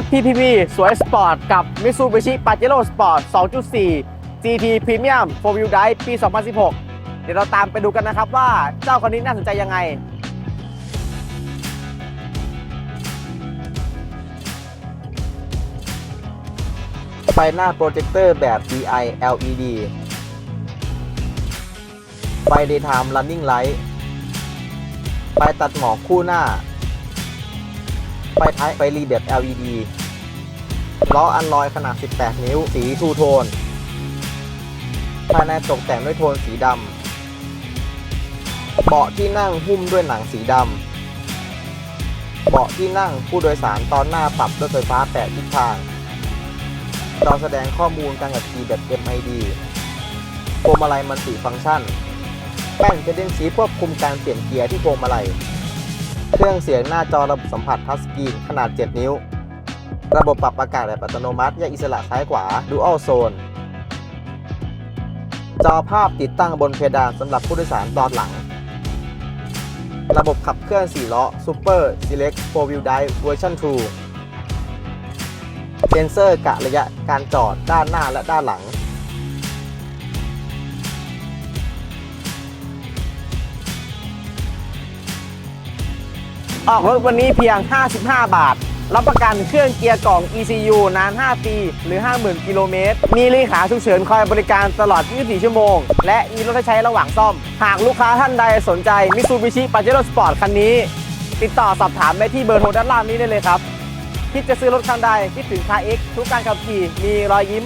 ถ PPV สวยสปอร์ตกับ Mitsubishi Pajero Sport 2.4 GT Premium 4 Wheel Drive ปี 2016 เดี๋ยวเราตามไปดูกันนะครับว่าเจ้าคันนี้น่าสนใจยังไงไฟหน้าโปรเจคเตอร์แบบ DI LED ไฟ Daytime Running Light ไฟตัดหมอกคู่หน้า ไฟท้ายไฟรีแบบ LED ล้ออันลอยขนาด 18 นิ้ว สีทูโทน ภายในตกแต่งด้วยโทนสีดำ เบาะที่นั่งหุ้มด้วยหนังสีดำ เบาะที่นั่งผู้โดยสารตอนหน้าปรับด้วยไฟฟ้าแปดทิศทาง จอแสดงข้อมูลการขับขี่แบบ MID พวงมาลัยมันติฟังก์ชัน แป้นจะเด้นชีควบคุมการเปลี่ยนเกียร์ที่พวงมาลัย เครื่องเสียงหน้าจอระบบสัมผัสทัชสกรีนขนาด 7 นิ้ว ระบบปรับอากาศแบบอัตโนมัติแยกอิสระซ้ายขวา Dual Zone จอภาพติดตั้งบนเพดานสำหรับผู้โดยสารตอนหลัง ระบบขับเคลื่อน4ล้อ Super Select 4 Wheel Drive Version 2 เซ็นเซอร์กะระยะการจอดด้านหน้าและด้านหลัง ออกรถวันนี้เพียง 55 บาท รับประกันเครื่องเกียร์กล่อง ECU นาน 5 ปี หรือ 50,000 กิโลเมตร มีเลขาฉุกเฉินคอยบริการตลอด 24 ชั่วโมง และมีรถให้ใช้ระหว่างซ่อม หากลูกค้าท่านใดสนใจ Mitsubishi Pajero Sport คันนี้ ติดต่อสอบถามได้ที่เบอร์โทรด้านล่างนี้ได้เลยครับคิดจะซื้อรถคันใดคิดถึงคาเอ็กทุกการขับขี่มีรอยยิ้ม